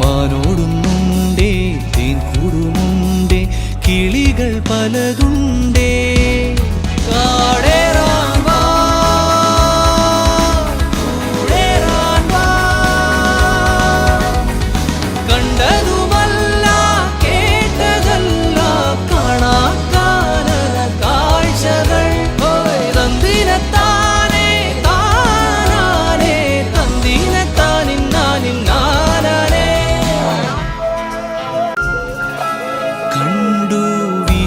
മാനോടുന്നുണ്ടേ തേൻ കൂടുന്നുണ്ടേ കിളികൾ പലതുണ്ടേ.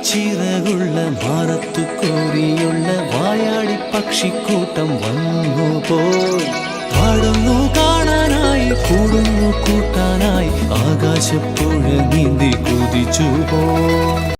മാണിക്കച്ചിറകുള്ള മാറത്തു കോരിയുള്ള വായാടി പക്ഷിക്കൂട്ടം വന്നു പോയി. പാടുന്നു കാണാനായി കൂടുന്നു കൂട്ടാനായി ആകാശപ്പുഴ നീന്തി കുതിച്ചു പോ